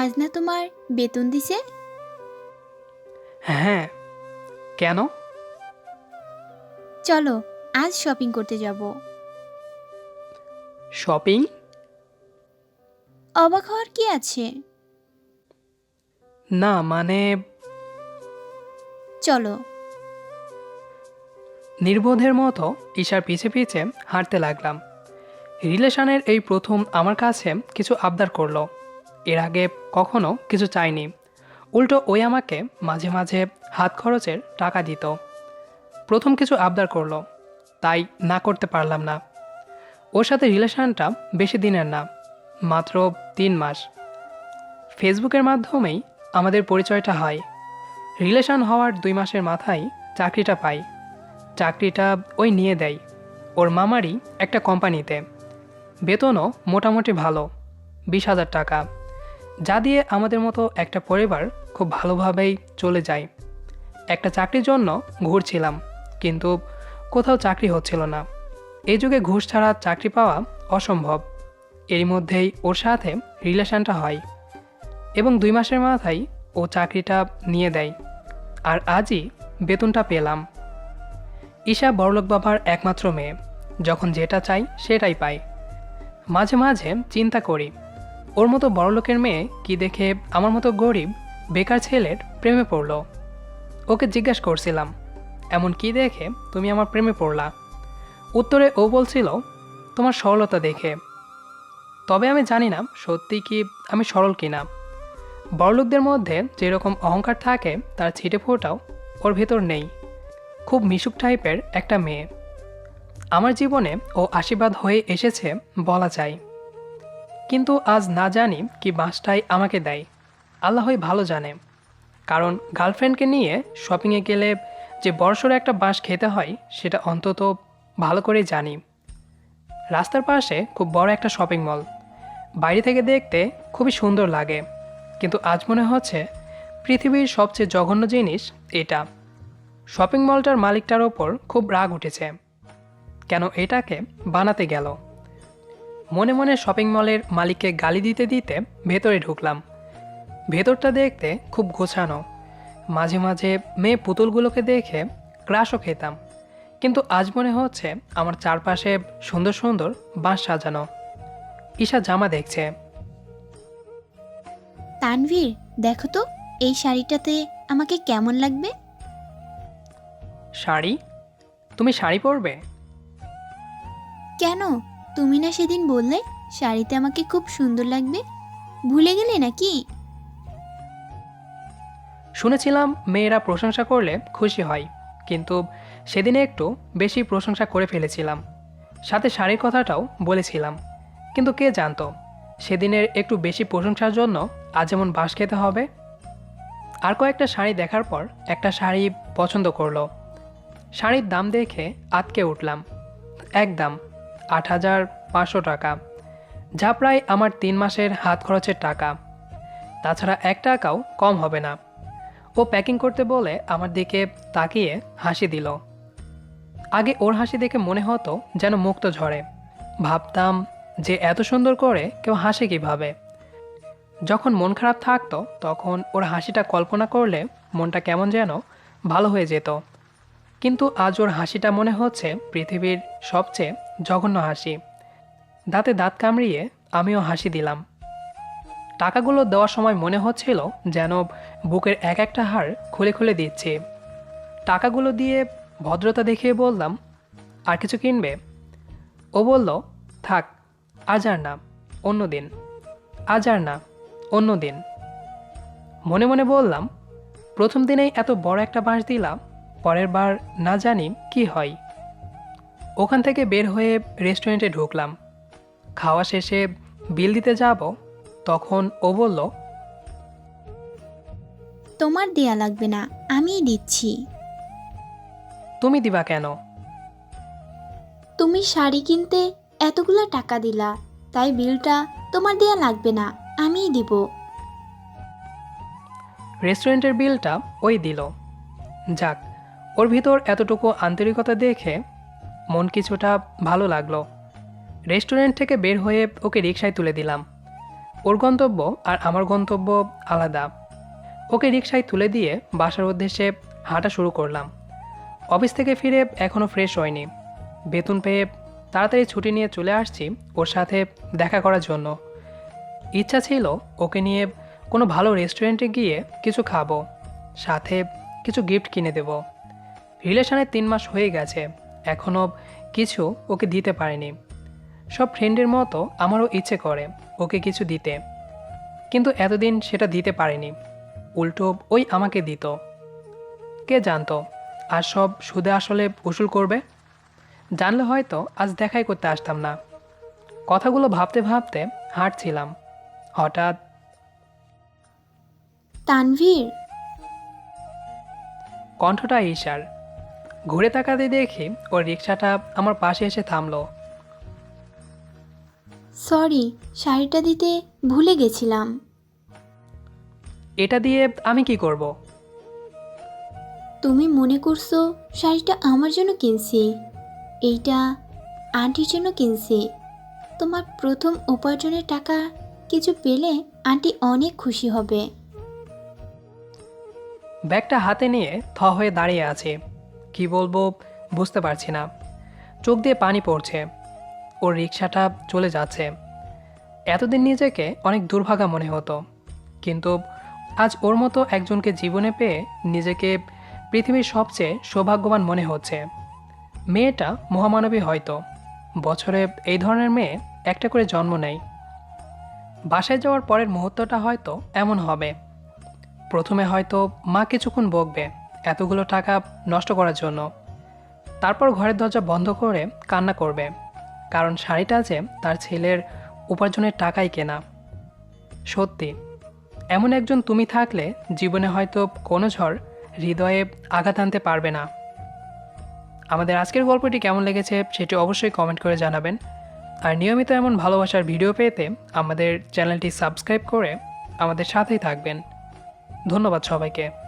আজ না তোমার বেতন দিছে? হ্যাঁ। কেন? চলো আজ শপিং করতে যাব। শপিং অবাক হওয়ার কি আছে? না মানে চলো। নির্বোধের মতো ঈশার পিছে পিছে হাঁটতে লাগলাম। রিলেশনের এই প্রথম আমার কাছে কিছু আবদার করল। এর আগে কখনো কিছু চাইনি। উল্টো ওই আমাকে মাঝে মাঝে হাত খরচের টাকা দিত। প্রথম কিছু আবদার করল, তাই না করতে পারলাম না। ওর সাথে রিলেশনটা বেশি দিনের না, মাত্র তিন মাস। ফেসবুকের মাধ্যমেই আমাদের পরিচয়টা হয়। রিলেশন হওয়ার দুই মাসের মাথায় চাকরিটা পাই। চাকরিটা ওই নিয়ে দেয়। ওর মামারই একটা কোম্পানিতে। বেতনও মোটামুটি ভালো, বিশ হাজার টাকা। যা দিয়ে আমাদের মতো একটা পরিবার খুব ভালোভাবেই চলে যায়। একটা চাকরির জন্য ঘুরছিলাম, কিন্তু কোথাও চাকরি হচ্ছিল না। এই যুগে ঘুষ ছাড়া চাকরি পাওয়া অসম্ভব। এরই মধ্যেই ওর সাথে রিলেশনটা হয় এবং দুই মাসের মাথায় ও চাকরিটা নিয়ে দেয়। আর আজই বেতনটা পেলাম। ঈশা বড়লোক বাবার একমাত্র মেয়ে, যখন যেটা চাই সেটাই পাই মাঝে মাঝে চিন্তা করি ওর মতো বড়লোকের মেয়ে কি দেখে আমার মতো গরিব, বেকার ছেলের প্রেমে পড়ল? ওকে জিজ্ঞেস করছিলাম, এমন কি দেখে তুমি আমার প্রেমে পড়লা? উত্তরে ও বলছিল, তোমার সরলতা দেখে। তবে আমি জানি না সত্যি কি আমি সরল কিনা। বড়লোকদের মধ্যে যেরকম অহংকার থাকে তার ছিটে ফোটাও ওর ভেতর নেই। খুব মিশুক টাইপের একটা মেয়ে। আমার জীবনে ও আশীর্বাদ হয়ে এসেছে বলা যায়। কিন্তু আজ না জানি কি বাসটাই আমাকে দেয়। আল্লাহই ভালো জানে। কারণ গার্লফ্রেন্ডকে নিয়ে শপিংয়ে গেলে যে বড়সড় একটা বাঁশ খেতে হয়, সেটা অন্তত ভালো করে জানি। রাস্তার পাশে খুব বড় একটা শপিং মল। বাইরে থেকে দেখতে খুবই সুন্দর লাগে। কিন্তু আজ মনে হচ্ছে পৃথিবীর সবচেয়ে জঘন্য জিনিস এটা। শপিং মলটার মালিকটার ওপর খুব রাগ উঠেছে। কেন এটাকে বানাতে গেল? মনে মনে শপিং মলের মালিককে গালি দিতে দিতে ভেতরে ঢুকলাম। ভেতরটা দেখতে খুব গোছানো। মাঝে মাঝে মেয়ে পুতুলগুলোকে দেখে ক্রাশও খেতাম। কিন্তু আজ মনে হচ্ছে আমার চারপাশে সুন্দর সুন্দর বাঁশ সাজানো। ঈশা জামা দেখছে। তানভীর দেখো তো এই শাড়িটাতে আমাকে কেমন লাগবে? শাড়ি? তুমি শাড়ি পরবে? কেন? তুমি না সেদিন বললে শাড়িতে আমাকে খুব সুন্দর লাগবে। ভুলে গেলে নাকি? শুনেছিলাম মেয়েরা প্রশংসা করলে খুশি হয়, কিন্তু সেদিনে একটু বেশি প্রশংসা করে ফেলেছিলাম। সাথে শাড়ির কথাটাও বলেছিলাম, কিন্তু কে জানতো, সেদিনের একটু বেশি প্রশংসার জন্য আজ এমন বাস খেতে হবে? আর কয়েকটা শাড়ি দেখার পর একটা শাড়ি পছন্দ করল। শাড়ির দাম দেখে আটকে উঠলাম এক দাম আট হাজার পাঁচশো টাকা, যা প্রায় আমার তিন মাসের হাত খরচের টাকা। তাছাড়া এক টাকাও কম হবে না। ও প্যাকিং করতে বলে আমার দিকে তাকিয়ে হাসি দিল। আগে ওর হাসি দেখে মনে হতো যেন মুক্ত ঝরে ভাবতাম যে এত সুন্দর করে কেউ হাসে কীভাবে। যখন মন খারাপ থাকতো, তখন ওর হাসিটা কল্পনা করলে মনটা কেমন যেন ভালো হয়ে যেত। কিন্তু আজ ওর হাসিটা মনে হচ্ছে পৃথিবীর সবচেয়ে জঘন্য হাসি। দাঁতে দাঁত কামড়িয়ে আমিও হাসি দিলাম। টাকাগুলো দেওয়ার সময় মনে হচ্ছিল যেন বুকের এক একটা হাড় খুলে খুলে দিচ্ছে। টাকাগুলো দিয়ে ভদ্রতা দেখিয়ে বললাম, আর কিছু কিনবে? ও বলল, থাক, আজ আর না, অন্য দিন, আজ আর না, অন্য দিন। মনে মনে বললাম, প্রথম দিনেই এত বড় একটা বাঁশ দিলাম, পরের বার না জানি কি হয়। ওখান থেকে বের হয়ে রেস্টুরেন্টে ঢুকলাম। খাওয়া শেষে বিল দিতে যাব তখন ও বলল তোমার দেয়া লাগবে না আমিই দিচ্ছি। তুমি দিবা কেন? তুমি শাড়ি কিনতে এতগুলো টাকা দিলা তাই বিলটা তোমার দেয়া লাগবে না আমিই দিব। রেস্টুরেন্টের বিলটা ওই দিল। যাক ওর ভিতর এতটুকু আন্তরিকতা দেখে মন কিছুটা ভালো লাগল। রেস্টুরেন্ট থেকে বের হয়ে ওকে রিক্সায় তুলে দিলাম। ওর গন্তব্য আর আমার গন্তব্য আলাদা। ওকে রিক্সায় তুলে দিয়ে বাসার উদ্দেশ্যে হাঁটা শুরু করলাম। অফিস থেকে ফিরে এখনও ফ্রেশ হয়নি। বেতন পেয়ে তাড়াতাড়ি ছুটি নিয়ে চলে আসছি ওর সাথে দেখা করার জন্য। ইচ্ছা ছিল ওকে নিয়ে কোনো ভালো রেস্টুরেন্টে গিয়ে কিছু খাব, সাথে কিছু গিফট কিনে দেব। রিলেশনের তিন মাস হয়ে গেছে। এখনও কিছু ওকে দিতে পারিনি। সব ফ্রেন্ডের মতো আমারও ইচ্ছে করে ওকে কিছু দিতে। কিন্তু এতদিন সেটা দিতে পারিনি। উল্টো ওই আমাকে দিত। কে জানতো? আর সব সুদে আসলে উসুল করবে? জানলে হয়তো আজ দেখাই করতে আসতাম না। কথাগুলো ভাবতে ভাবতে হাঁটছিলাম। হঠাৎ তানভীর? কণ্ঠটা ঈশার। ঘুরে তাকাতে দেখি ওর রিক্সাটা আমার পাশে এসে থামলো। সরি শাড়িটা দিতে ভুলে গেছিলাম। এটা দিয়ে আমি কি করব। তুমি মনে করছ শাড়িটা আমার জন্য কিনছি? এইটা আন্টির জন্য কিনছি। তোমার প্রথম উপার্জনের টাকা কিছু পেলে আন্টি অনেক খুশি হবে। ব্যাগটা হাতে নিয়ে থ হয়ে দাঁড়িয়ে আছে। কি বলব, বুঝতে পারছি না। চোখ দিয়ে পানি পড়ছে। ওর রিক্সাটা চলে যাচ্ছে। এতদিন নিজেকে অনেক দুর্ভাগা মনে হতো। কিন্তু আজ ওর মতো একজনকে জীবনে পেয়ে নিজেকে পৃথিবীর সবচেয়ে সৌভাগ্যবান মনে হচ্ছে। মেয়েটা মহামানবী হয়তো। বছরে এই ধরনের মেয়ে একটা করে জন্ম নেয়। বাসায় যাওয়ার পরের মুহূর্তটা হয়তো এমন হবে। প্রথমে হয়তো মা কিছুক্ষণ বকবে। এতগুলো টাকা নষ্ট করার জন্য। তারপর ঘরের দরজা বন্ধ করে কান্না করবে, কারণ শাড়িটা যে তার ছেলের উপার্জনের টাকাই কেনা। সত্যি, এমন একজন তুমি থাকলে জীবনে হয়তো কোনো ঝড় হৃদয়ে আঘাত আনতে পারবে না। আমাদের আজকের গল্পটি কেমন লেগেছে সেটি অবশ্যই কমেন্ট করে জানাবেন। আর নিয়মিত এমন ভালোবাসার ভিডিও পেতে আমাদের চ্যানেলটি সাবস্ক্রাইব করে আমাদের সাথেই থাকবেন। ধন্যবাদ সবাইকে।